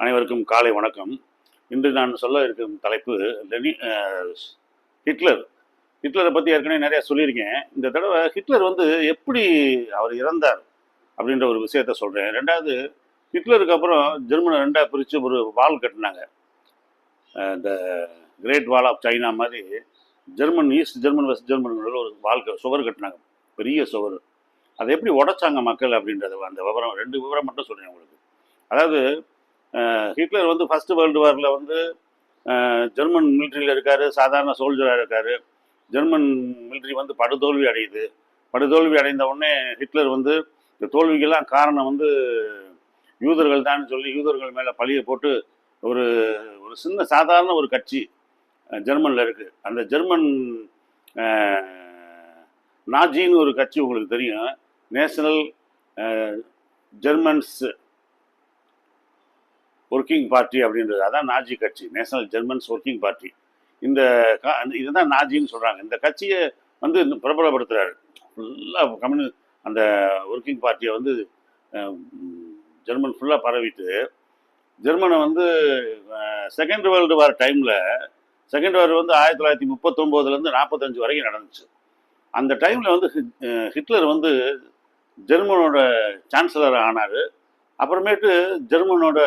அனைவருக்கும் காலை வணக்கம். இன்று நான் சொல்ல இருக்கும் தலைப்பு லெனி ஹிட்லர். ஹிட்லரை பற்றி ஏற்கனவே நிறையா சொல்லியிருக்கேன். இந்த தடவை ஹிட்லர் வந்து எப்படி அவர் இறந்தார் அப்படின்ற ஒரு விஷயத்த சொல்கிறேன் ரெண்டாவது ஹிட்லருக்கு அப்புறம் ஜெர்மனை ரெண்டாக பிரித்து ஒரு வால் கட்டினாங்க. இந்த கிரேட் வால் ஆஃப் சைனா மாதிரி German east German west German ஒரு வால் சுவர் கட்டினாங்க. பெரிய சுவர். அதை எப்படி உடைச்சாங்க மக்கள் அப்படின்றது அந்த விவரம் ரெண்டு விவரம் மட்டும் சொல்கிறேன் உங்களுக்கு. அதாவது ஹிட்லர் வந்து ஃபர்ஸ்ட் வேர்ல்டு வாரில் வந்து ஜெர்மன் மிலிட்ரியில் இருக்கார் சாதாரண சோல்ஜராக இருக்கார். ஜெர்மன் மிலிட்ரி வந்து படுதோல்வி அடையுது. படுதோல்வி அடைந்த உடனே ஹிட்லர் வந்து இந்த தோல்விக்கெல்லாம் காரணம் வந்து யூதர்கள் தான் சொல்லி யூதர்கள் மேலே பழியை போட்டு ஒரு ஒரு சின்ன சாதாரண ஒரு கட்சி ஜெர்மனில் இருக்குது அந்த ஜெர்மன் நாஜின்னு ஒரு கட்சி உங்களுக்கு தெரியும். நேஷனல் ஜெர்மன்ஸ் ஒர்க்கிங் பார்ட்டி அப்படின்றது. அதான் நாஜி கட்சி நேஷனல் ஜெர்மன்ஸ் ஒர்க்கிங் பார்ட்டி இந்த கா- இதுதான் நாஜின்னு சொல்கிறாங்க இந்த கட்சியை வந்து பிரபலப்படுத்துகிறாரு ஃபுல்லாக கம்யூனி அந்த ஒர்க்கிங் பார்ட்டியை வந்து ஜெர்மன் ஃபுல்லாக பரவிட்டு ஜெர்மனை வந்து செகண்ட் வேர்ல்டு வார் டைமில் செகண்ட் வார் வந்து ஆயிரத்தி தொள்ளாயிரத்தி முப்பத்தொம்போதுலேருந்து நாற்பத்தஞ்சு வரைக்கும் நடந்துச்சு. அந்த டைமில் வந்து ஹிட்- ஹிட்லர் வந்து ஜெர்மனோட சான்சலர் ஆனார். அப்புறமேட்டு ஜெர்மனோட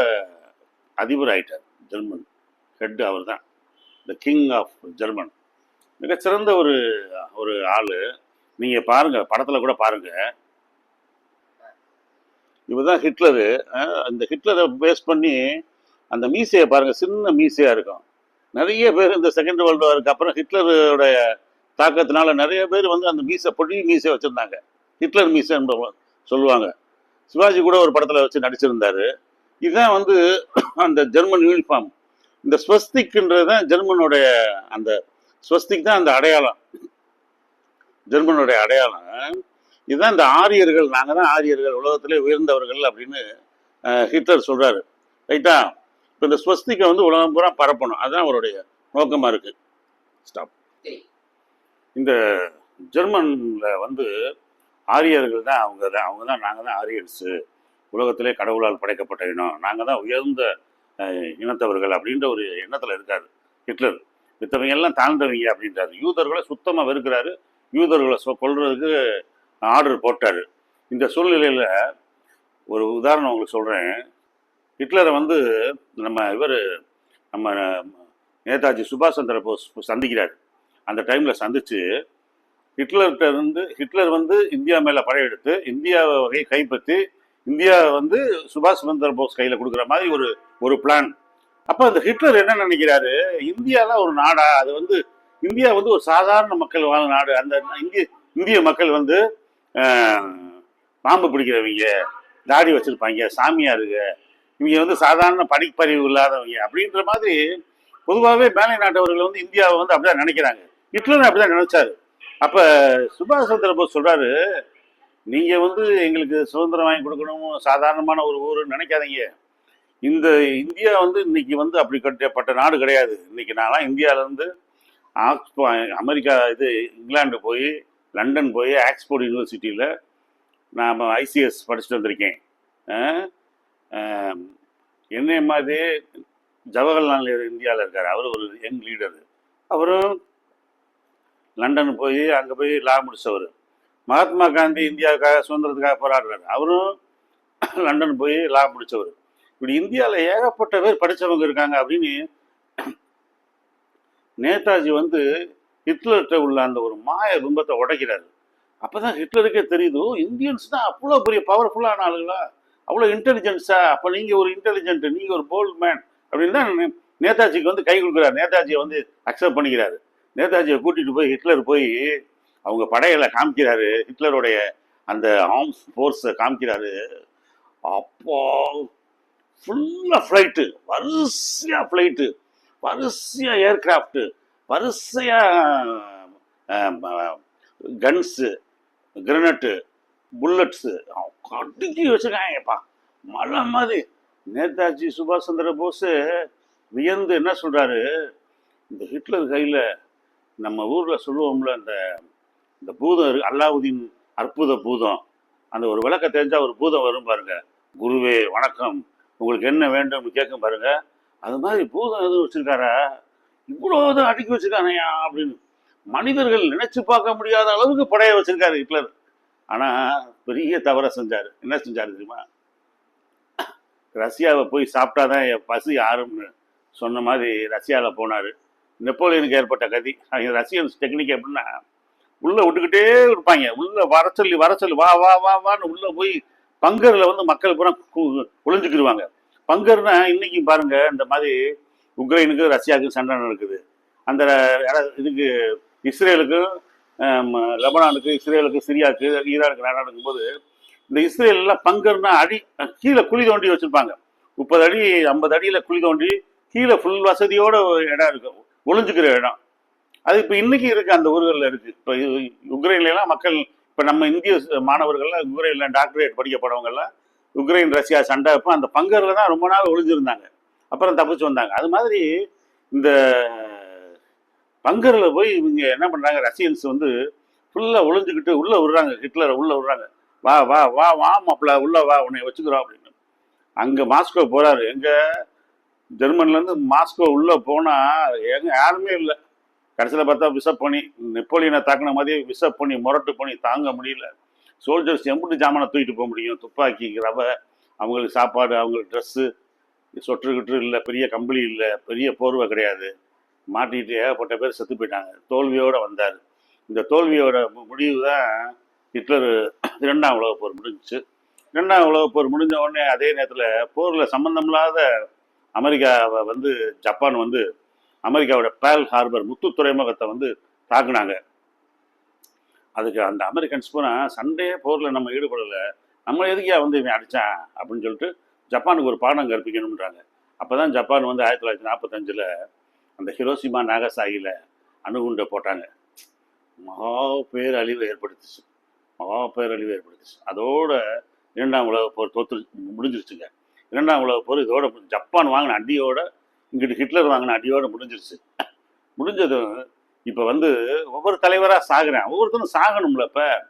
அதிபர் ஆயிட்டார் ஜெர்மன். ஹெட் அவர் தான் த கிங் ஆஃப் ஜெர்மன் மிகச்சிறந்த ஒரு ஒரு ஆள். நீங்கள் பாருங்கள் படத்தில் கூட பாருங்கள் இவர் தான் ஹிட்லரு அந்த ஹிட்லரை பேஸ் பண்ணி அந்த மீசையை பாருங்கள் சின்ன மீசையாக இருக்கும். நிறைய பேர் இந்த செகண்ட் வேர்ல்டு வாருக்கு அப்புறம் ஹிட்லரோட தாக்கத்தினால நிறைய பேர் வந்து அந்த மீசை பொடி மீசை வச்சுருந்தாங்க. ஹிட்லர் மீசை சொல்லுவாங்க. சிவாஜி கூட ஒரு படத்தில் வச்சு நடிச்சிருந்தாரு. இதுதான் வந்து அந்த ஜெர்மன் யூனிஃபார்ம் இந்த ஸ்வஸ்திக்ன்றது தான் ஜெர்மனுடைய அந்த ஸ்வஸ்திக் தான் அந்த அடையாளம். ஜெர்மனுடைய அடையாளம். இதுதான் இந்த ஆரியர்கள் நாங்கள் தான் ஆரியர்கள் உலகத்திலே உயர்ந்தவர்கள் அப்படின்னு ஹிட்லர் சொல்றாரு. ரைட்டா? இப்போ இந்த ஸ்வஸ்திக்கை வந்து உலகம் பூரா பரப்பணும். அதுதான் அவருடைய நோக்கமாக இருக்கு. ஸ்டாப் இந்த ஜெர்மனில் வந்து ஆரியர்கள் தான் அவங்க தான் அவங்க தான் நாங்கள் தான் ஆரியர்ஸு. உலகத்திலே கடவுளால் படைக்கப்பட்ட இனம். நாங்கள் தான் உயர்ந்த இனத்தவர்கள் அப்படின்ற ஒரு எண்ணத்தில் இருக்கார் ஹிட்லர். மித்தவங்க எல்லாம் தாழ்ந்தவங்க அப்படின்றாரு. யூதர்களை சுத்தமாக வெறுக்கிறாரு. யூதர்களை சொ கொள்றதுக்கு ஆர்டர் போட்டார். இந்த சூழ்நிலையில் ஒரு உதாரணம் உங்களுக்கு சொல்கிறேன் ஹிட்லரை வந்து நம்ம இவர் நம்ம நேதாஜி சுபாஷ் சந்திர போஸ் சந்திக்கிறார். அந்த டைமில் சந்தித்து ஹிட்லர்கிட்ட இருந்து ஹிட்லர் வந்து இந்தியா மேலே படையெடுத்து இந்தியாவை கைப்பற்றி இந்தியா வந்து சுபாஷ் சந்திர போஸ் கையில் கொடுக்குற மாதிரி ஒரு ஒரு பிளான் அப்போ அந்த ஹிட்லர் என்ன நினைக்கிறாரு? இந்தியாலாம் ஒரு நாடா? அது வந்து இந்தியா வந்து ஒரு சாதாரண மக்கள் வாழ்ந்த நாடு. அந்த இந்திய இந்திய மக்கள் வந்து பாம்பு பிடிக்கிறவங்க தாடி வச்சிருப்பாங்க சாமியாருங்க இவங்க வந்து சாதாரண படிப்பறிவு இல்லாதவங்க. அப்படின்ற மாதிரி பொதுவாகவே மேலை நாட்டவர்கள் வந்து இந்தியாவை வந்து அப்படிதான் நினைக்கிறாங்க. ஹிட்லர் அப்படிதான் நினைச்சாரு. அப்போ சுபாஷ் சந்திர போஸ் சொல்கிறாரு நீங்க வந்து எங்களுக்கு சுதந்திரம் வாங்கி கொடுக்கணும் சாதாரணமான ஒரு ஊருன்னு நினைக்காதீங்க. இந்த இந்தியா வந்து இன்னைக்கு வந்து அப்படி கட்டப்பட்ட நாடு கிடையாது. இன்னைக்கு நான்லாம் இந்தியாவிலேருந்து ஆக்ஸ்போ அமெரிக்கா இது இங்கிலாந்து போய் லண்டன் போய் ஆக்ஸ்போர்ட் யூனிவர்சிட்டியில் நான் ஐசிஎஸ் படிச்சுட்டு வந்திருக்கேன். அஹ், என்னைய மாதிரி ஜவஹர்லால் நேரு இந்தியாவில் இருக்கார். அவர் ஒரு யங் லீடர். அவரும் லண்டன் போய் அங்கே போய் லா முடிச்சவர். மகாத்மா காந்தி இந்தியாவுக்காக சுதந்திரத்துக்காக போராடுறாரு. அவரும் லண்டன் போய் லா முடித்தவர் இப்படி இந்தியாவில் ஏகப்பட்ட பேர் படித்தவங்க இருக்காங்க அப்படின்னு நேதாஜி வந்து ஹிட்லர்கிட்ட உள்ள அந்த ஒரு மாய பிம்பத்தை உடைக்கிறாரு. அப்பதான் ஹிட்லருக்கே தெரியுது இந்தியன்ஸ் தான் அவ்வளோ பெரிய பவர்ஃபுல்லான ஆளுங்களா அவ்வளோ இன்டெலிஜென்ஸா அப்போ நீங்கள் ஒரு இன்டெலிஜென்ட் நீங்கள் ஒரு போல்ட் மேன் அப்படின்னு தான் நேதாஜிக்கு வந்து கை கொடுக்குறாரு. நேதாஜியை வந்து அக்செப்ட் பண்ணிக்கிறாரு. நேதாஜியை கூட்டிகிட்டு போய் ஹிட்லர் போய் அவங்க படைகளை காமிக்கிறாரு ஹிட்லருடைய அந்த ஆர்ம்ஸ் ஃபோர்ஸை காமிக்கிறாரு. அப்போ ஃபுல்லாக ஃப்ளைட்டு வரிசையாக ஃப்ளைட்டு வரிசையாக ஏர்கிராஃப்ட்டு வரிசையாக கன்ஸு கிரனட்டு புல்லட்ஸு கடுக்கி வச்சுருக்காங்கப்பா. மழை மாதிரி. நேதாஜி சுபாஷ் சந்திர போஸ் வியந்து என்ன சொல்கிறாரு இந்த ஹிட்லர் கையில் நம்ம ஊரில் சொல்லுவோம்ல அந்த இந்த பூதம் இருக்கு அல்லாவுதீன் அற்புத பூதம். அந்த ஒரு விளக்க தெரிஞ்சால் ஒரு பூதம் வரும் பாருங்க. குருவே வணக்கம். உங்களுக்கு என்ன வேண்டும்னு கேட்கும் பாருங்க. அது மாதிரி பூதம் எதுவும் வச்சிருக்காரா? இவ்வளோ இதை அடுக்கி வச்சிருக்கானையா அப்படின்னு. மனிதர்கள் நினைச்சு பார்க்க முடியாத அளவுக்கு படைய வச்சிருக்காரு ஹிட்லர். ஆனா பெரிய தவறை செஞ்சாரு. என்ன செஞ்சாரு தெரியுமா? ரஷ்யாவை போய் சாப்பிட்டாதான் என் பசி ஆறும்னு சொன்ன மாதிரி ரஷ்யாவில் போனார். நெப்போலியனுக்கு ஏற்பட்ட கதி. ரஷ்யன் டெக்னிக் எப்படின்னா உள்ள விட்டுக்கிட்டே இருப்பாங்க. உள்ள வர சொல்லி வர சொல்லி வா வா வா வான்னு உள்ள போய் பங்கரில் வந்து மக்கள் பூரா கு- ஒளிஞ்சுக்கிடுவாங்க பங்கர்னா இன்னைக்கு பாருங்க இந்த மாதிரி உக்ரைனுக்கு ரஷ்யாவுக்கு சண்டை நடக்குது. அந்த இதுக்கு இஸ்ரேலுக்கும் லெபனானுக்கு இஸ்ரேலுக்கு சிரியாவுக்கு ஈரானுக்கு நடக்கும் போது இந்த இஸ்ரேல்லாம் பங்கர்னா அடி கீழே குழி தோண்டி வச்சிருப்பாங்க. முப்பது அடி ஐம்பது அடியில் குழி தோண்டி கீழே ஃபுல் வசதியோட இடம் இருக்கும் ஒளிஞ்சுக்கிற இடம். அது இப்போ இன்னைக்கு இருக்கு அந்த ஊர்களில் இருக்கு. இப்போ உக்ரைன்ல எல்லாம் மக்கள் இப்போ நம்ம இந்திய மாணவர்கள்லாம் உக்ரைன்ல டாக்டரேட் படிக்க போனவங்கெல்லாம் உக்ரைன் ரஷ்யா சண்டை அப்போ அந்த பங்கரில் தான் ரொம்ப நாள் ஒளிஞ்சிருந்தாங்க. அப்புறம் தப்பிச்சு வந்தாங்க. அது மாதிரி இந்த பங்கரில் போய் இவங்க என்ன பண்ணுறாங்க ரஷ்யன்ஸ் வந்து ஃபுல்லாக ஒளிஞ்சுக்கிட்டு உள்ளே விடுறாங்க. ஹிட்லரை உள்ளே விடுறாங்க. வா வா வா வா மாப்பிள்ள உள்ள வா உன்னை வச்சுக்கிறோம் அப்படின்னு. அங்கே மாஸ்கோ போகிறாரு எங்கே? ஜெர்மன்லேருந்து மாஸ்கோ உள்ளே போனால் எங்க யாருமே இல்லை. கடைசியில் பார்த்தா விசப் பண்ணி நெப்போலியனை தாக்கின மாதிரியே விசப் பண்ணி முரட்டு பண்ணி தாங்க முடியல. சோல்ஜர்ஸ் எம்பிட்டு ஜாமானை தூக்கிட்டு போக முடியும். துப்பாக்கி ரவை அவங்களுக்கு சாப்பாடு அவங்களுக்கு ட்ரெஸ்ஸு சொட்டு கிட்டு இல்லை பெரிய கம்பளி இல்லை பெரிய போர்வை கிடையாது. மாட்டிக்கிட்டு ஏகப்பட்ட பேர் செத்து போயிட்டாங்க. தோல்வியோடு வந்தார். இந்த தோல்வியோட மு- முடிவு தான் ஹிட்லர் இரண்டாம் உலகப் போர் முடிஞ்சிச்சு இரண்டாம் உலகப் போர் முடிஞ்ச உடனே அதே நேரத்தில் போரில் சம்மந்தமில்லாத அமெரிக்காவை வந்து ஜப்பான் வந்து அமெரிக்காவோட பேல் ஹார்பர் முத்து துறைமுகத்தை வந்து தாக்குனாங்க. அதுக்கு அந்த அமெரிக்கன்ஸ் பூரா சண்டே போரில் நம்ம ஈடுபடலை. நம்ம எதுக்கியா வந்து இவன் அடித்தான் அப்படின்னு சொல்லிட்டு ஜப்பானுக்கு ஒரு பாடம் கற்பிக்கணுன்றாங்க அப்போ தான் ஜப்பான் வந்து ஆயிரத்தி தொள்ளாயிரத்தி நாற்பத்தஞ்சில் அந்த ஹிரோசிமா நாகசாகியில் அணுகுண்டை போட்டாங்க. மகா பேரழிவு ஏற்படுத்துச்சு. மகா பேரழிவு ஏற்படுத்துச்சு. அதோட இரண்டாம் உலக போர் தோற்று முடிஞ்சிருச்சுங்க. இரண்டாம் உலக போர் இதோட ஜப்பான் வாங்கின அடியோட இங்கிட்டு ஹிட்லர் வாங்கின அடியோடு முடிஞ்சிருச்சு. முடிஞ்சதும் இப்போ வந்து ஒவ்வொரு தலைவராக சாகுறேன். ஒவ்வொருத்தரும் சாகணும்ல இப்போ.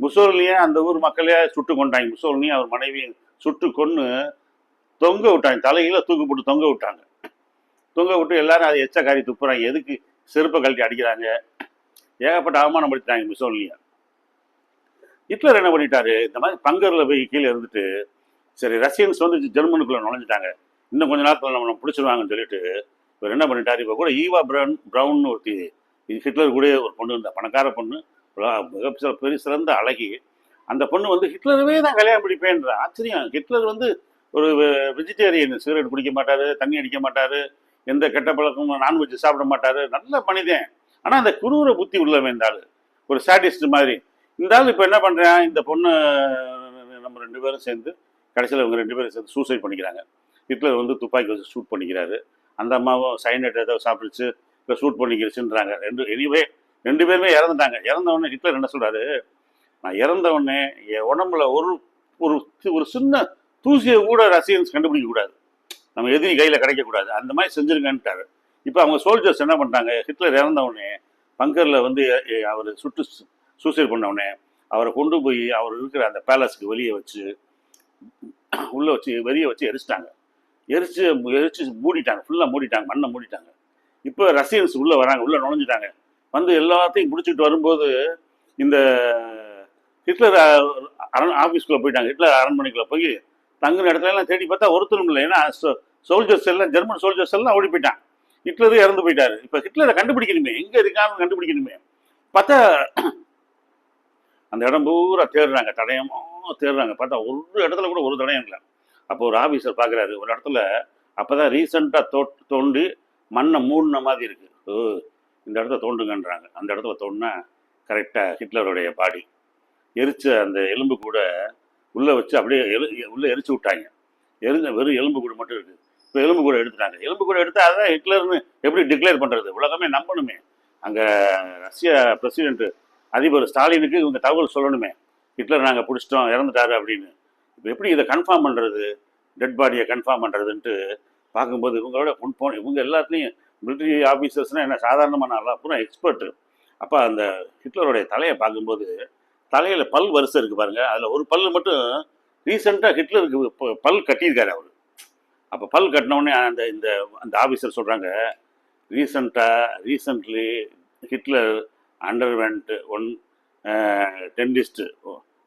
முசோலினியே அந்த ஊர் மக்களே சுட்டு கொண்டாங்க. முசோலினியும் அவர் மனைவியும் சுட்டு கொன்று தொங்க விட்டாங்க. தலையில தூக்கு போட்டு தொங்க விட்டாங்க. தொங்க விட்டு எல்லாரும் அதை எச்சக்காரி துப்புறாங்க. எதுக்கு செருப்பை கழட்டி அடிக்கிறாங்க? ஏகப்பட்ட அவமானம் படுத்திட்டாங்க முசோலினியை. ஹிட்லர் என்ன பண்ணிட்டாரு? இந்த மாதிரி பங்கரில் போய் கீழே இருந்துட்டு சரி ரஷ்யன்ஸ் வந்து ஜெர்மனுக்குள்ளே நுழைஞ்சிட்டாங்க. இன்னும் கொஞ்ச நேரத்தில் நம்ம பிடிச்சிருவாங்கன்னு சொல்லிட்டு இவர் என்ன பண்ணிட்டார்? இப்போ கூட ஈவா பிரவுன் ப்ரௌன்னு ஒருத்தி இது ஹிட்லர் கூட ஒரு பொண்ணு இருந்தா பணக்கார பொண்ணு உலக- மிக பெரிய சிறந்த அழகி. அந்த பொண்ணு வந்து ஹிட்லரவே தான் கல்யாணம் பிடிப்பேன்ற ஆச்சரியம். ஹிட்லர் வந்து ஒரு வெஜிடேரியன் சிகரெட் குடிக்க மாட்டார் தண்ணி அடிக்க மாட்டார் எந்த கெட்ட பழக்கமும் நான்வெஜ் சாப்பிட மாட்டார். நல்ல மனிதன். ஆனால் அந்த குரூர புத்தி உள்ளவன் இந்த ஆள். ஒரு சாட்டிஸ்ட் மாதிரி. இந்த ஆள் இப்போ என்ன பண்ணுறேன் இந்த பொண்ணு நம்ம ரெண்டு பேரும் சேர்ந்து கடைசியில் இவங்க ரெண்டு பேரும் சேர்ந்து சூசைட் பண்ணிக்கிறாங்க. ஹிட்லர் வந்து துப்பாக்கி வச்சு ஷூட் பண்ணிக்கிறாரு. அந்த அம்மாவும் சைனட் ஏதோ சாப்பிடுச்சு இப்போ ஷூட் பண்ணிக்கிறச்சுன்றாங்க ரெண்டு எனிவே ரெண்டு பேருமே இறந்துட்டாங்க. இறந்தவொடனே ஹிட்லர் என்ன சொல்கிறாரு நான் இறந்தவொடனே என் உடம்புல ஒரு ஒரு ஒரு சின்ன தூசியை கூட ரசிகன்ஸ் கண்டுபிடிக்கக்கூடாது நம்ம எதிரி கையில் கிடைக்கக்கூடாது அந்த மாதிரி செஞ்சுருங்கன்ட்டாரு. இப்போ அவங்க சோல்ஜர்ஸ் என்ன பண்ணிட்டாங்க? ஹிட்லர் இறந்தவொடனே பங்கரில் வந்து அவர் சுட்டு சூசைட் பண்ணவுடனே அவரை கொண்டு போய் அவர் இருக்கிற அந்த பேலஸ்க்கு வெளியே வச்சு உள்ளே வச்சு வெளியே வச்சு எரிச்சிட்டாங்க. எரிச்சு எரிச்சு மூடிட்டாங்க. ஃபுல்லாக மூடிட்டாங்க. மண்ணை மூடிட்டாங்க. இப்போ ரஷ்யன்ஸ் உள்ளே வராங்க. உள்ளே நுழைஞ்சிட்டாங்க. வந்து எல்லாத்தையும் பிடிச்சிட்டு வரும்போது இந்த ஹிட்லர் அரண் ஆஃபீஸ்க்குள்ளே போயிட்டாங்க. ஹிட்லர் அரண்மனைக்குள்ளே போய் தங்குன இடத்துல எல்லாம் தேடி பார்த்தா ஒருத்தரும் இல்லை. ஏன்னா சோல்ஜர்ஸ் எல்லாம் ஜெர்மன் சோல்ஜர்ஸ் எல்லாம் ஓடி போயிட்டான் ஹிட்லரே இறந்து போயிட்டாரு. இப்போ ஹிட்லரை கண்டுபிடிக்கணுமே. எங்கே இருக்கான்னு கண்டுபிடிக்கணுமே. பார்த்தா அந்த இடம் பூரா தேடுறாங்க. தடயமாக தேடுறாங்க. பார்த்தா ஒரு இடத்துல கூட ஒரு தடயம் இல்லை. அப்போ ஒரு ஆஃபீஸர் பார்க்குறாரு ஒரு இடத்துல அப்போ தான் ரீசெண்டாக தோ தோண்டி மண்ணை மூடின மாதிரி இருக்குது ஓ இந்த இடத்த தோண்டுங்கன்றாங்க. அந்த இடத்துல தோண்டினா கரெக்டாக ஹிட்லருடைய பாடி எரிச்ச அந்த எலும்பு கூட உள்ளே வச்சு அப்படியே எலு உள்ளே எரிச்சு விட்டாங்க. எரிஞ்ச வெறும் எலும்பு கூட மட்டும் இருக்குது இப்போ எலும்பு கூட எடுத்துட்டாங்க. எலும்பு கூட எடுத்தால் அதான் ஹிட்லர்னு எப்படி டிக்ளேர் பண்ணுறது உலகமே நம்பணுமே. அங்கே ரஷ்ய பிரசிடென்ட் அதிபர் ஸ்டாலினுக்கு இவங்க தகவல் சொல்லணுமே. ஹிட்லர் நாங்கள் பிடிச்சிட்டோம் இறந்துட்டாரு அப்படின்னு. இப்போ எப்படி இதை கன்ஃபார்ம் பண்ணுறது டெட் பாடியை கன்ஃபார்ம் பண்ணுறதுன்ட்டு பார்க்கும்போது இவங்களோட முன் போன இவங்க எல்லாத்துலேயும் மிலிட்ரி ஆஃபீஸர்ஸ்னால் என்ன? சாதாரணமான ஆளா பூரா எக்ஸ்பர்ட்டு அப்போ அந்த ஹிட்லருடைய தலையை பார்க்கும்போது தலையில் பல் வரிசை இருக்குது பாருங்கள் அதில் ஒரு பல் மட்டும் ரீசெண்டாக ஹிட்லருக்கு பல் கட்டியிருக்காரு அவர். அப்போ பல் கட்டினோடனே அந்த இந்த அந்த ஆஃபீஸர் சொல்கிறாங்க ரீசண்டாக recently Hitler underwent one dentist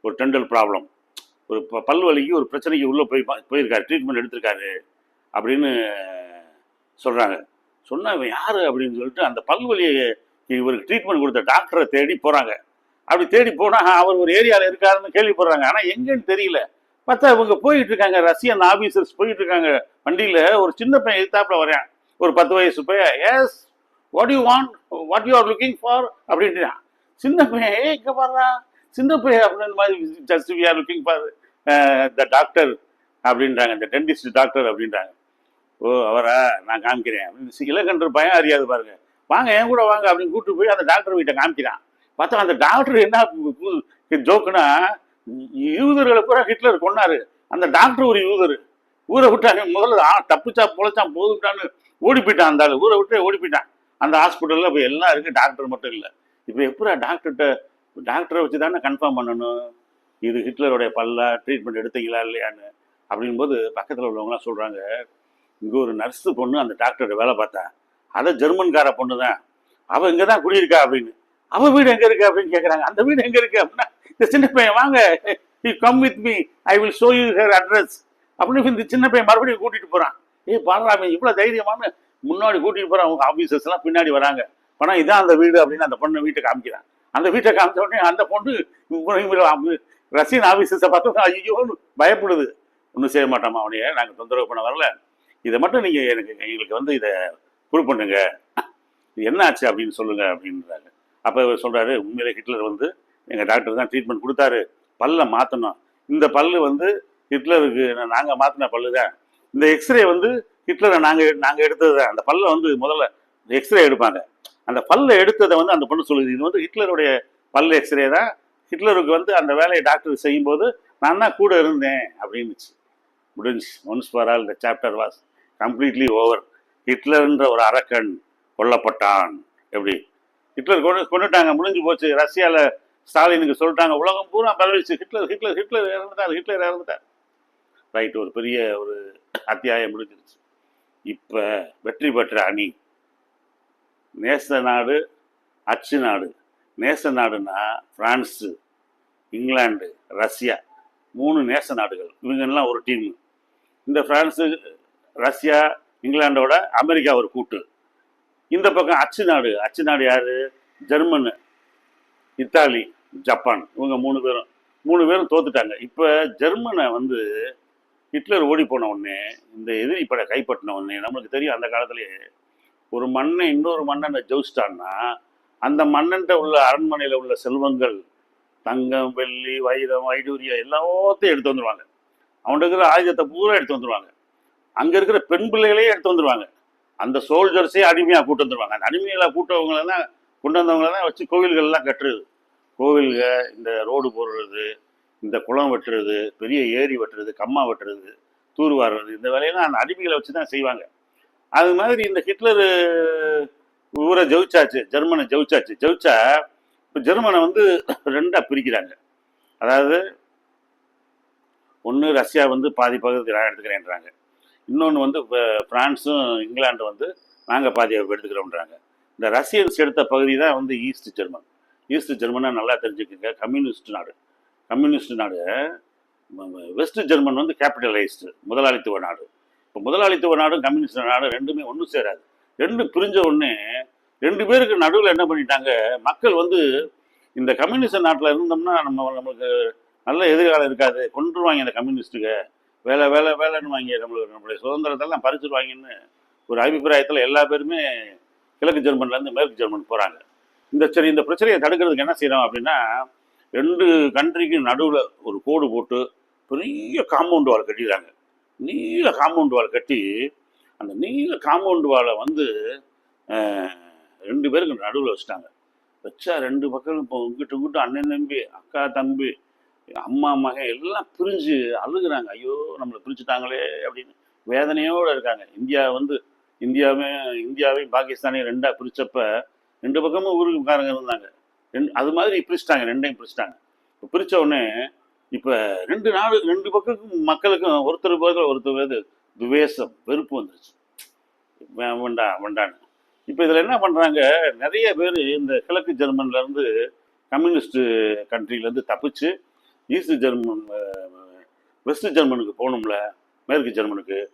ஒரு டெண்டல் ப்ராப்ளம் ஒரு ப- பல் வலிக்கு ஒரு பிரச்சனைக்கு உள்ளே போய் பா- போயிருக்காரு. ட்ரீட்மெண்ட் எடுத்திருக்காரு அப்படின்னு சொல்கிறாங்க சொன்னால் இவன் யார் அப்படின்னு சொல்லிட்டு அந்த பல்வலியை இவருக்கு ட்ரீட்மெண்ட் கொடுத்த டாக்டரை தேடி போகிறாங்க அப்படி தேடி போனால் அவர் ஒரு ஏரியாவில் இருக்காருன்னு கேள்விப்படுறாங்க. ஆனால் எங்கேன்னு தெரியல. பார்த்தா இவங்க போயிட்டு இருக்காங்க. ரஷ்யன் ஆபீசர்ஸ் போயிட்டு இருக்காங்க. வண்டியில் ஒரு சின்ன பையன் எதிர்த்தாப்புல வரேன் ஒரு பத்து வயசு பையன். Yes what you want what you are looking for அப்படின்ட்டு சின்ன பையன் ஏ இங்கே பாடுறான் சின்ன பையன் அப்படின்னு மாதிரி just we are looking for the doctor அப்படின்றாங்க. இந்த டென்டிஸ்ட் டாக்டர் அப்படின்றாங்க. ஓ அவரா நான் காமிக்கிறேன். அப்படின்னு இலக்கன்று பயம் அறியாது பாருங்க. வாங்க என் கூட வாங்க அப்படின்னு கூப்பிட்டு போய் அந்த டாக்டர் வீட்டை காமிக்கிறான். பார்த்தா அந்த டாக்டர் என்ன ஜோக்குனா யூதர்களை பூரா ஹிட்லர் கொண்டாரு அந்த டாக்டர் ஒரு யூதர். ஊரை விட்டாங்க. முதல்ல ஆ தப்பிச்சா பொழைச்சான் போதுட்டான்னு ஓடி போயிட்டான் அந்த ஊரை விட்டு ஓடி போயிட்டான். அந்த ஹாஸ்பிட்டலில் இப்போ எல்லாம் இருக்குது டாக்டர் மட்டும் இல்லை. இப்போ எப்படா டாக்டர்கிட்ட டாக்டரை வச்சு தானே கன்ஃபார்ம் பண்ணணும். இது ஹிட்லருடைய பல்லா ட்ரீட்மெண்ட் எடுத்தீங்களா இல்லையான்னு அப்படிங்கும்போது பக்கத்தில் உள்ளவங்களாம் சொல்கிறாங்க இங்கே ஒரு நர்ஸு பொண்ணு அந்த டாக்டரோட வேலை பார்த்தா அதை ஜெர்மன்கார பொண்ணு தான் அவள் இங்கே தான் குடியிருக்கா அப்படின்னு. அவள் வீடு எங்கே இருக்கு அப்படின்னு கேட்குறாங்க அந்த வீடு எங்கே இருக்கு அப்படின்னா இந்த சின்ன பையன் வாங்க you come with me I will show you her address அப்படின்னு இந்த சின்ன பையன் மறுபடியும் கூட்டிட்டு போறான். ஏய் பாலராம இவ்வளோ தைரியமான முன்னாடி கூட்டிட்டு போறான் அவங்க ஆபீசர்ஸ் எல்லாம் பின்னாடி வராங்க. பணம் இதான் அந்த வீடு அப்படின்னு அந்த பொண்ணு வீட்டை காமிக்கிறான். அந்த வீட்டை காமிச்ச உடனே அந்த பொண்ணு இவங்க- இவங்க ரஷ்யன் ஆபீசர்ஸை பார்த்து ஐயோன்னு பயப்படுது. ஒன்றும் செய்ய மாட்டோமா அவனைய நாங்கள் தொந்தரவு பண்ண வரல. இதை மட்டும் நீங்கள் எனக்கு எங்களுக்கு வந்து இதை ப்ரூவ் பண்ணுங்க. இது என்ன ஆச்சு அப்படின்னு சொல்லுங்கள் அப்படின்றாங்க. அப்போ இவர் சொல்கிறாரு உண்மையிலே ஹிட்லர் வந்து எங்கள் டாக்டர் தான் ட்ரீட்மெண்ட் கொடுத்தாரு. பல்லை மாற்றணும் இந்த பல்லு வந்து ஹிட்லருக்கு நாங்கள் மாற்றின பல்லு தான். இந்த எக்ஸ்ரே வந்து ஹிட்லரை நாங்கள் நாங்கள் எடுத்தது தான். அந்த பல்லை வந்து முதல்ல எக்ஸ்ரே எடுப்பாங்க. அந்த பல்லை எடுத்ததை வந்து அந்த பொண்ணு சொல்லுது. இது வந்து ஹிட்லருடைய பல் எக்ஸ்ரே தான். ஹிட்லருக்கு வந்து அந்த வேலையை டாக்டர் செய்யும்போது நான் தான் கூட இருந்தேன் அப்படின்னுச்சு. முடிஞ்சு once for all the chapter was completely over ஹிட்லர்ன்ற ஒரு அரக்கன் கொல்லப்பட்டான். எப்படி? ஹிட்லர் கொண்டு கொண்டுட்டாங்க. முடிஞ்சு போச்சு. ரஷ்யாவில் ஸ்டாலினுக்கு சொல்லிட்டாங்க. உலகம் பூரா பரவிச்சு ஹிட்லர் ஹிட்லர் ஹிட்லர் இறந்துட்டார். ஹிட்லர் இறந்துட்டார். ரைட் ஒரு பெரிய ஒரு அத்தியாயம் முடிஞ்சிருச்சு. இப்போ வெற்றி பெற்ற அணி. நேச நாடு அச்சு நாடு. நேச நாடுனா பிரான்ஸு இங்கிலாண்டு ரஷ்யா. மூணு நேச நாடுகள். இவங்கெல்லாம் ஒரு டீம். இந்த ஃப்ரான்ஸு ரஷ்யா இங்கிலாண்டோட அமெரிக்கா ஒரு கூட்டு. இந்த பக்கம் அச்சு நாடு. அச்சு நாடு யார்? German Italy Japan. இவங்க மூணு பேரும். மூணு பேரும் தோத்துட்டாங்க. இப்போ ஜெர்மனை வந்து ஹிட்லர் ஓடி போன உடனே இந்த எதிரி படை கைப்பற்றின உடனே நம்மளுக்கு தெரியும் அந்த காலத்திலேயே ஒரு மண்ணை இன்னொரு மன்னனை ஜெயிச்சிட்டான்னா அந்த மன்னன்ட்ட உள்ள அரண்மனையில் உள்ள செல்வங்கள் தங்கம் வெள்ளி வைரம் வைடூரியம் எல்லாத்தையும் எடுத்து வந்துடுவாங்க அவன்கிட்ட இருக்கிற ஆயுதத்தை பூரா எடுத்து வந்துருவாங்க. அங்கே இருக்கிற பெண் பிள்ளைகளையும் எடுத்து வந்துடுவாங்க அந்த சோல்ஜர்ஸையும் அடிமையாக கூட்டு வந்துடுவாங்க அந்த அடிமைகளை கூட்டவங்கள தான் கொண்டு வந்தவங்கள தான் வச்சு கோவில்கள்லாம் கட்டுறது. கோவில்க இந்த ரோடு போடுறது இந்த குளம் வெட்டுறது பெரிய ஏரி வெட்டுறது கம்மா வெட்டுறது தூர் வாடுறது இந்த வேலையெல்லாம் அந்த அடிமைகளை வச்சு தான் செய்வாங்க. அது மாதிரி இந்த ஹிட்லர் ஊரை ஜெயிச்சாச்சு ஜெர்மனை ஜெயிச்சாச்சு. ஜெயிச்சா இப்போ ஜெர்மனை வந்து ரெண்டாக பிரிக்கிறாங்க. அதாவது ஒன்று ரஷ்யா வந்து பாதி பகுதி நான் எடுத்துக்கிறேன்றாங்க. இன்னொன்று வந்து ஃப்ரான்ஸும் இங்கிலாண்டு இங்கிலாந்து வந்து நாங்கள் பாதி எடுத்துக்கிறோம்ன்றாங்க. இந்த ரஷ்யன்ஸ் எடுத்த பகுதி தான் வந்து ஈஸ்ட் ஜெர்மன். ஈஸ்ட் ஜெர்மனாக நல்லா தெரிஞ்சுக்கோங்க. கம்யூனிஸ்ட் நாடு. கம்யூனிஸ்ட் நாடு வெஸ்ட் ஜெர்மன் வந்து கேபிட்டலைஸ்டு முதலாளித்துவ நாடு. இப்போ முதலாளித்துவ நாடும் கம்யூனிஸ்ட் நாடும் ரெண்டுமே ஒன்றும் சேராது. ரெண்டு பிரிஞ்ச உடனே ரெண்டு பேருக்கு நடுவில் என்ன பண்ணிட்டாங்க? மக்கள் வந்து இந்த கம்யூனிஸ்ட் நாட்டில் இருந்தோம்னா நம்ம நம்மளுக்கு நல்ல எதிர்காலம் இருக்காது. கொண்டுருவாங்க இந்த கம்யூனிஸ்ட்டுக்கு வேலை வேலை வேலைன்னு வாங்கி நம்மளுக்கு நம்மளுடைய சுதந்திரத்தெல்லாம் பறிச்சிருவாங்கன்னு ஒரு அபிப்பிராயத்தில் எல்லா பேருமே கிழக்கு ஜெர்மன்லேருந்து மேற்கு ஜெர்மன் போகிறாங்க இந்த சரி இந்த பிரச்சனையை தடுக்கிறதுக்கு என்ன செய்கிறோம் அப்படின்னா ரெண்டு கண்ட்ரிக்கு நடுவில் ஒரு கோடு போட்டு பெரிய காம்பவுண்ட் வால் கட்டிடுறாங்க. நீல காம்பவுண்ட் வால் கட்டி அந்த நீல காம்பவுண்ட் வாலை வந்து ரெண்டு பேருக்கு நடுவில் வச்சுட்டாங்க. வச்சா ரெண்டு பக்கம் இப்போ உங்ககிட்ட உங்ககிட்ட அண்ணன் தம்பி அக்கா தம்பி அம்மா மகன் எல்லாம் பிரிஞ்சு அழுகுறாங்க. ஐயோ நம்மளை பிரிச்சுட்டாங்களே அப்படின்னு வேதனையோடு இருக்காங்க. இந்தியா வந்து இந்தியாவே இந்தியாவையும் பாகிஸ்தானையும் ரெண்டாக பிரித்தப்ப ரெண்டு பக்கமும் ஊருக்காரங்க இருந்தாங்க. ரெண்டு அது மாதிரி பிரிச்சுட்டாங்க ரெண்டையும் பிரிச்சுட்டாங்க. இப்போ பிரித்த உடனே இப்போ ரெண்டு நாடு ரெண்டு பக்கத்துக்கும் மக்களுக்கும் ஒருத்தர் பக்கத்தில் ஒருத்தர் வந்து துவேஷம் வெறுப்பு வந்துருச்சு. வே- வேண்டாம் வேண்டான்னு. இப்போ இதில் என்ன பண்ணுறாங்க நிறைய பேர் இந்த கிழக்கு ஜெர்மன்லேருந்து கம்யூனிஸ்ட்டு கம்யூனிஸ்ட் கண்ட்ரிலேருந்து தப்பிச்சு ஈஸ்ட் ஜெர்மன் வெஸ்ட் ஜெர்மனுக்கு போகணும்ல மேற்கு ஜெர்மனுக்கு.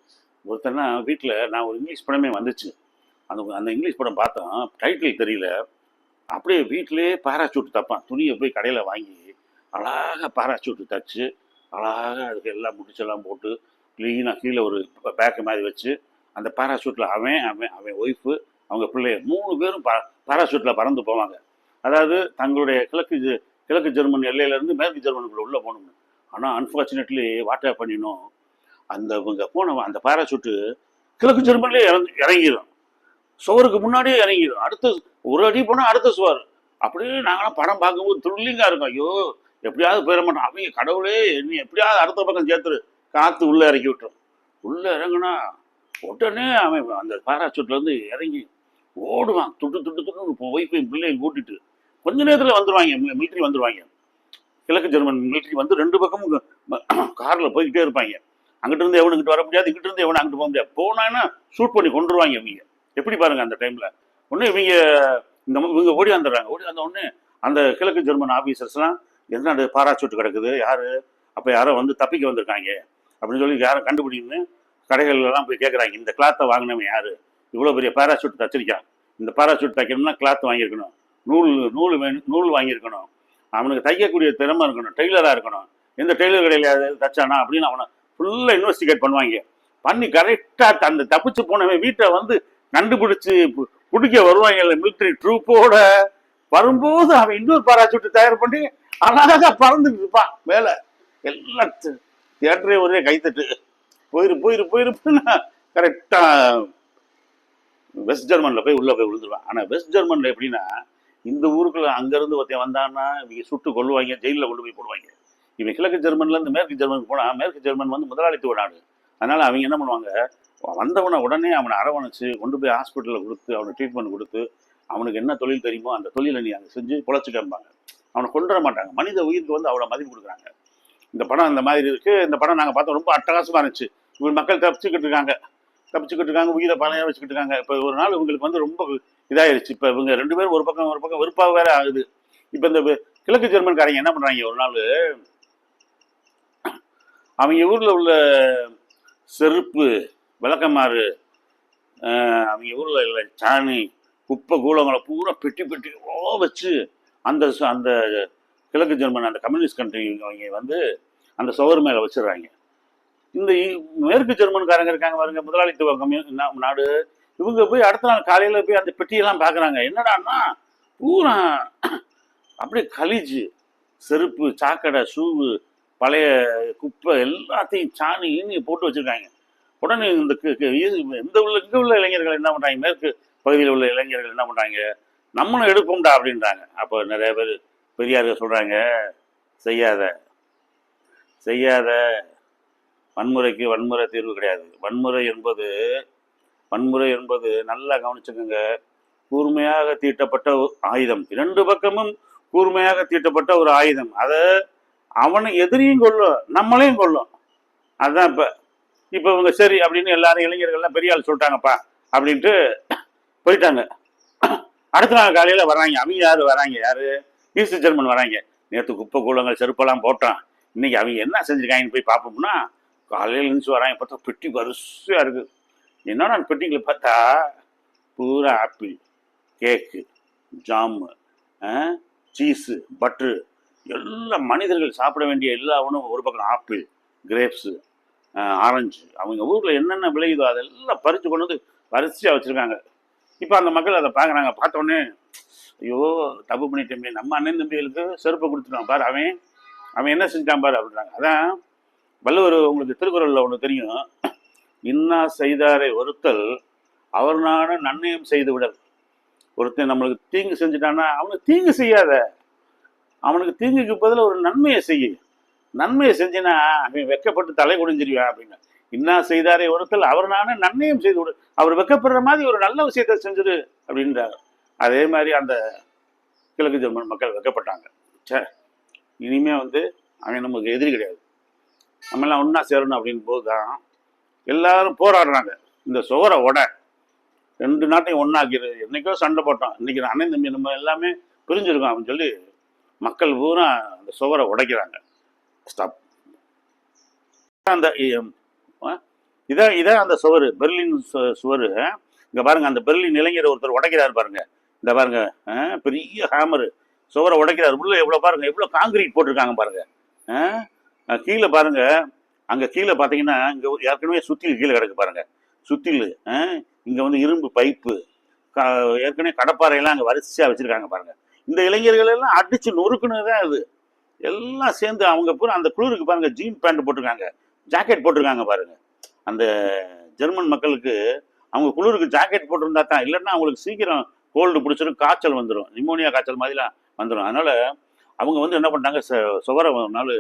ஒருத்தனா வீட்டில் நான் ஒரு இங்கிலீஷ் படமே வந்துச்சு. அந்த அந்த இங்கிலீஷ் படம் பார்த்தோம் டைட்டில் தெரியல. அப்படியே வீட்டிலேயே பாராசூட் தப்பான். துணியை போய் கடையில் வாங்கி அழகாக பாராசூட்டு தச்சு. அழகாக அதுக்கு எல்லாம் முடிச்செல்லாம் போட்டு க்ளீனாக கீழே ஒரு பேக்கு மாதிரி வச்சு அந்த பாராசூட்டில் அவன் அவன் அவன் ஒய்ஃபு அவங்க பிள்ளைய மூணு பேரும் பா பாராசூட்டில் பறந்து போவாங்க. அதாவது தங்களுடைய கிழக்கு கிழக்கு ஜெர்மன் எல்லையிலேருந்து மேற்கு ஜெர்மனுக்குள்ளே உள்ளே போகணும்னு. ஆனால் அன்ஃபார்ச்சுனேட்லி வாட்டர் பண்ணினோம் அந்த இவங்க போன அந்த பாராசூட்டு கிழக்கு ஜெர்மன்லேயே இறங்கி இறங்கிடும் சுவருக்கு முன்னாடியே இறங்கிடும் அடுத்த ஒரு அடி போனால் அடுத்த சுவர் அப்படியே நாங்களாம் படம் பார்க்கும்போது த்ரில்லிங்காக இருக்கும். ஐயோ எப்படியாவது போயிட மாட்டான் அவங்க கடவுளே நீ எப்படியாவது அடுத்த பக்கம் சேர்த்துரு. காற்று உள்ளே இறக்கி விட்டுரும். உள்ளே இறங்குனா உடனே அவன் அந்த பாராசூட்லேருந்து இறங்கி ஓடுவான். துட்டு துட்டு துட்டு ஒய்ஃபை பிள்ளைங்க கூட்டிட்டு. கொஞ்ச நேரத்தில் வந்துடுவாங்க மிலிட்ரி வந்துடுவாங்க கிழக்கு ஜெர்மன் மிலிட்ரி வந்து ரெண்டு பக்கமும் காரில் போய்கிட்டே இருப்பாங்க. அங்கிட்டு இருந்து இங்கிட்டு வர முடியாது. இங்கிட்டு இருந்து அங்கிட்டு போக முடியாது. போனான்னா ஷூட் பண்ணி கொண்டுருவாங்க இவங்க. எப்படி பாருங்க அந்த டைம்ல ஒன்று இவங்க இந்த இவங்க ஓடி வந்துடுறாங்க. ஓடி வந்த உடனே அந்த கிழக்கு ஜெர்மன் ஆஃபீஸர்ஸ்லாம் என்ன பாராசூட் கிடக்குது? யார்? அப்போ யாரோ வந்து தப்பிக்க வந்திருக்காங்க. அப்படின்னு சொல்லி யாரும் கண்டுபிடிக்கணும்னு கடைகள்லாம் போய் கேட்குறாங்க இந்த கிளாத்தை வாங்கினவன் யார்? இவ்வளோ பெரிய பாராசூட் தச்சிருக்கான். இந்த பாராசூட் தைக்கணும்னா கிளாத் வாங்கியிருக்கணும். நூல் நூல் வேணும் நூல் வாங்கியிருக்கணும். அவனுக்கு தைக்கக்கூடிய திறமை இருக்கணும். டெய்லராக இருக்கணும். எந்த டெய்லர் கடையில் தைச்சானா தச்சானா அப்படின்னு அவனை ஃபுல்லாக இன்வெஸ்டிகேட் பண்ணுவாங்க. பண்ணி கரெக்டாக அந்த தப்பிச்சு போனவன் வீட்டை வந்து கண்டுபிடிச்சி பிடிக்க வருவாங்க மிலிட்ரி ட்ரூப்போட வரும்போது அவன் இன்னொரு பாராசூட்டு தயார் பண்ணி அழகாக பறந்துட்டு இருப்பான் மேலே எல்லா தியேட்டரே ஒரே கைத்தட்டு. போயிரு போயிரு போயிருப்புன்னா கரெக்டாக வெஸ்ட் ஜெர்மனில் போய் உள்ளே போய் விழுந்துருவான் ஆனால் வெஸ்ட் ஜெர்மனில் எப்படின்னா இந்த ஊருக்குள்ள அங்கேருந்து ஒருத்தன் வந்தான்னா இவங்க சுட்டு கொள்ளுவாங்க ஜெயிலில் கொண்டு போய் போடுவாங்க. இவன் கிழக்கு ஜெர்மன்லேருந்து மேற்கு ஜெர்மனுக்கு போனால் மேற்கு ஜெர்மன் வந்து முதலாளித்துவ நாடு. அதனால் அவங்க என்ன பண்ணுவாங்க வந்தவனை உடனே அவனை அரவணைச்சு கொண்டு போய் ஹாஸ்பிட்டலில் கொடுத்து அவனுக்கு ட்ரீட்மெண்ட் கொடுத்து அவனுக்கு என்ன தொழில் தெரியுமோ அந்த தொழிலை நீ அங்கே செஞ்சு பொழைச்சிக்கம்பாங்க. அவனை கொண்டு வர மாட்டாங்க. மனித உயிருக்கு வந்து அவ்வளோ மதிப்பு கொடுக்குறாங்க. இந்த படம் இந்த மாதிரி இருக்கு. இந்த படம் நாங்கள் பார்த்தோம். ரொம்ப அட்டகாசமாக இருந்துச்சு. இவங்க மக்கள் தப்பிச்சுக்கிட்டு இருக்காங்க. தப்பிச்சுக்கிட்டு இருக்காங்க. உயிரை பழைய வச்சுக்கிட்டு இருக்காங்க. இப்போ ஒரு நாள் இவங்களுக்கு வந்து ரொம்ப இதாகிடுச்சு இப்போ இவங்க ரெண்டு பேரும் ஒரு பக்கம் ஒரு பக்கம் வெறுப்பாக வேற ஆகுது. இப்போ இந்த கிழக்கு ஜெர்மன்காரங்க என்ன பண்ணுறாங்க ஒரு நாள் அவங்க ஊரில் உள்ள செருப்பு விளக்கமாறு அவங்க ஊரில் இல்லை சாணி குப்பை கூலங்களை பூரா பெட்டி பெட்டி ஓ வச்சு அந்த அந்த கிழக்கு ஜெர்மன் அந்த கம்யூனிஸ்ட் கண்ட்ரி அவங்க வந்து அந்த சுவர் மேலே வச்சிடுறாங்க. இந்த இ- மேற்கு ஜெர்மன்காரங்க இருக்காங்க பாருங்க முதலாளித்துவ கம்யூ நாடு. இவங்க போய் அடுத்த நாள் காலையில் போய் அந்த பெட்டியெல்லாம் பார்க்குறாங்க என்னடான்னா பூரா அப்படியே கலிஜு செருப்பு சாக்கடை ஷூவு பழைய குப்பை எல்லாத்தையும் சாணி ஈனி போட்டு வச்சுருக்காங்க. உடனே இந்த இந்த உள்ள இங்கே உள்ள இளைஞர்கள் என்ன பண்ணுறாங்க மேற்கு பகுதியில் உள்ள இளைஞர்கள் என்ன பண்ணுறாங்க நம்மளும் எடுப்போம்டா அப்படின்றாங்க. அப்போ நிறைய பேர் பெரியார்கள் சொல்கிறாங்க செய்யாத செய்யாத வன்முறைக்கு வன்முறை தீர்வு கிடையாது. வன்முறை என்பது வன்முறை என்பது நல்லா கவனிச்சுக்கோங்க. கூர்மையாக தீட்டப்பட்ட ஆயுதம். இரண்டு பக்கமும் கூர்மையாக தீட்டப்பட்ட ஒரு ஆயுதம். அதை அவனை எதிரியும் கொள்ளும் நம்மளையும் கொள்ளும் அதுதான் இப்போ இப்போ இவங்க சரி அப்படின்னு எல்லாரும் இளைஞர்கள்லாம் பெரிய ஆள் சொல்லிட்டாங்கப்பா அப்படின்ட்டு போயிட்டாங்க. அடுத்த நாள் காலையில் வராங்க அவங்க யார்? வராங்க யார்? ஈஸ்ட் ஜெர்மன் வராங்க நேற்று குப்பை கூலங்கள் செருப்பெல்லாம் போட்டான். இன்னைக்கு அவங்க என்ன செஞ்சுருக்காங்கன்னு போய் பார்ப்போம்னா காலையில் இருந்துச்சு வராங்க பார்த்தா பெட்டி வரிசையாக இருக்குது என்னடா அந்த பெட்டிகளை பார்த்தா? பூரா apple cake jam cheese butter. எல்லா மனிதர்கள் சாப்பிட வேண்டிய எல்லா உணவும் ஒரு பக்கம் ஆப்பிள் கிரேப்ஸு ஆரஞ்சு. அவங்க ஊரில் என்னென்ன விளையுதோ அதெல்லாம் பறித்து கொண்டு வந்து வரிசையாக வச்சுருக்காங்க. இப்போ அந்த மக்கள் அதை பார்க்குறாங்க. பார்த்தோன்னே ஐயோ தப்பு பண்ணிட்டோமே. நம்ம அண்ணன் தம்பிகளுக்கு செருப்பை கொடுத்துட்டான் பாரு அவன் அவன் என்ன செஞ்சான் பாரு அப்படின்றாங்க. அதான் வள்ளுவர் உங்களுக்கு திருக்குறளில் ஒன்று தெரியும். இன்னா செய்தாரை ஒருத்தல் அவர் நான நன்னயம் செய்து விடல். ஒருத்தன் நம்மளுக்கு தீங்கு செஞ்சுட்டான்னா அவனுக்கு தீங்கு செய்யாத. அவனுக்கு தீங்குக்கு பதில் ஒரு நன்மையை செய்ய. நன்மையை செஞ்சினா அவன் வெக்கப்பட்டு தலை குடிஞ்சிருவான் அப்படின்னு. இன்னா செய்தாரே ஒருத்தல் அவர் நானே நன்மையும் செய்து விடு அவர் வெக்கப்படுற மாதிரி ஒரு நல்ல விஷயத்த செஞ்சிரு அப்படின்றார். அதே மாதிரி அந்த கிழக்கு ஜெர்மன் மக்கள் வெக்கப்பட்டாங்க. சே இனிமே வந்து அவன் நமக்கு எதிரி கிடையாது. நம்மெல்லாம் ஒன்றா சேரணும் அப்படின்னு போது தான் எல்லாரும் போராடுறாங்க. இந்த சுவரை உட ரெண்டு நாட்டையும் ஒன்றாக்கிடு என்னைக்கோ சண்டை போட்டோம். இன்னைக்கு அண்ணன் தம்பி நம்ம எல்லாமே பிரிஞ்சிருக்கோம் அப்படின்னு சொல்லி மக்கள் பூரா அந்த சுவரை உடைக்கிறாங்க. ஸ்டாப் அந்த இதான் இதான் அந்த சுவர் பெர்லின் சு- சுவர் இங்கே பாருங்க அந்த பெர்லின் இளைஞர் ஒருத்தர் உடைக்கிறார் பாருங்க. இந்த பாருங்க ஆ, பெரிய ஹேமரு. சுவரை உடைக்கிறார். உள்ளே எவ்வளோ பாருங்க எவ்வளோ காங்கிரீட் போட்டிருக்காங்க பாருங்க. ஆ? கீழே பாருங்க அங்கே கீழே பார்த்தீங்கன்னா இங்கே ஒரு ஏற்கனவே சுத்தில் கீழே கிடக்கு பாருங்க. சுத்தில் ஆ? வந்து இரும்பு பைப்பு ஏற்கனவே கடப்பாறையெல்லாம் அங்கே வரிசையாக வச்சுருக்காங்க பாருங்க. இந்த இளைஞர்கள் எல்லாம் அடிச்சு நொறுக்குனதுதான் அது. எல்லாம் சேர்ந்து அவங்க பூரா அந்த குளிருக்கு பாருங்க ஜீன் பேண்ட் போட்டிருக்காங்க. ஜாக்கெட் போட்டிருக்காங்க பாருங்கள் அந்த ஜெர்மன் மக்களுக்கு அவங்க குளிருக்கு ஜாக்கெட் போட்டிருந்தா தான். இல்லைன்னா அவங்களுக்கு சீக்கிரம் கோல்டு பிடிச்சிரும் காய்ச்சல் வந்துடும் நிமோனியா காய்ச்சல் மாதிரிலாம் வந்துடும் அதனால் அவங்க வந்து என்ன பண்ணிட்டாங்க ச- சுவரை ஒரு நாள்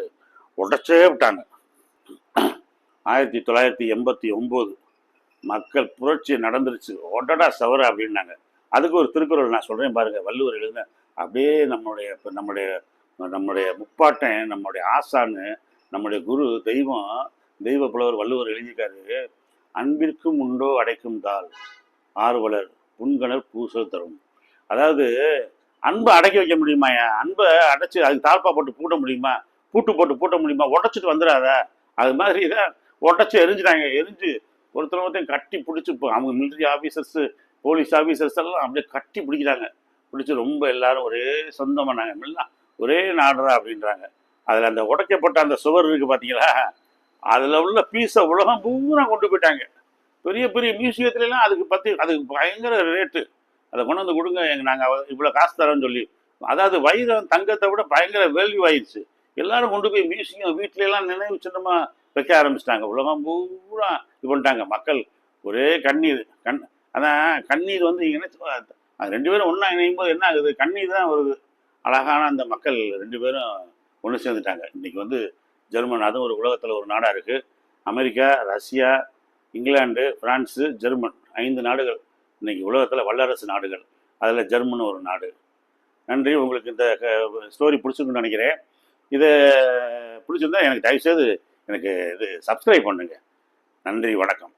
உடச்சே விட்டாங்க. ஆயிரத்தி தொள்ளாயிரத்தி எண்பத்தி ஒம்பது மக்கள் புரட்சி நடந்துருச்சு. ஒடடா சவர அப்படின்னாங்க. அதுக்கு ஒரு திருக்குறள் நான் சொல்கிறேன் பாருங்கள் வள்ளுவர் எழுதின அப்படியே நம்மளுடைய இப்போ நம்முடைய நம்முடைய முப்பாட்டன் நம்முடைய ஆசான்னு நம்முடைய குரு தெய்வம் தெய்வ புலவர் வள்ளுவர் எழுதியிருக்காரு அன்பிற்கும் உண்டோ அடைக்கும் தாள் ஆர்வலர் புன்கணர் பூசல் தரும். அதாவது அன்பை அடக்கி வைக்க முடியுமா? அன்பை அடைச்சி அதுக்கு தாழ்பா போட்டு பூட்ட முடியுமா? பூட்டு போட்டு பூட்ட முடியுமா? உடச்சிட்டு வந்துடாதா. அது மாதிரி தான் உடச்சி எரிஞ்சிட்டாங்க. எரிஞ்சு ஒருத்தர் ஒருத்தன் கட்டி பிடிச்சி அவங்க மிலிட்ரி ஆஃபீஸர்ஸ் போலீஸ் ஆஃபீஸர்ஸ் எல்லாம் அப்படியே கட்டி பிடிக்கிறாங்க. பிடிச்சி ரொம்ப எல்லாரும் ஒரே சொந்தமானாங்க எல்லாம் ஒரே நாடுறா அப்படின்றாங்க. அதில் அந்த உடைக்கப்பட்ட அந்த சுவர் இருக்குது பார்த்தீங்களா அதில் உள்ள பீஸை உலகம் பூரா கொண்டு போயிட்டாங்க. பெரிய பெரிய மியூசியத்துலலாம் அதுக்கு பற்றி அதுக்கு பயங்கர ரேட்டு அதை கொண்டு வந்து கொடுங்க எங்கள் நாங்கள் இவ்வளோ காசு தரோம்னு சொல்லி. அதாவது வைரம் தங்கத்தை விட பயங்கர வேல்யூ ஆயிடுச்சு. எல்லாரும் கொண்டு போய் மியூசியம் வீட்ல எல்லாம் நினைவு சின்னமாக வைக்க ஆரம்பிச்சிட்டாங்க. உலகம் பூரா இது பண்ணிட்டாங்க. மக்கள் ஒரே கண்ணீர். கண் அதான் கண்ணீர் வந்து இணைச்சு அது ரெண்டு பேரும் ஒன்றா இணையும் போது என்ன ஆகுது? கண்ணீர் தான் வருது. அழகான அந்த மக்கள் ரெண்டு பேரும் ஒன்று சேர்ந்துட்டாங்க. இன்றைக்கி வந்து ஜெர்மன் அதுவும் ஒரு உலகத்தில் ஒரு நாடாக இருக்குது America Russia England France German. ஐந்து நாடுகள். இன்றைக்கி உலகத்தில் வல்லரசு நாடுகள். அதில் ஜெர்மன் ஒரு நாடு. நன்றி. உங்களுக்கு இந்த ஸ்டோரி பிடிச்சிருக்குன்னு நினைக்கிறேன். இதை பிடிச்சிருந்தா எனக்கு தயவுசெய்து எனக்கு இது சப்ஸ்கிரைப் பண்ணுங்கள் நன்றி. வணக்கம்.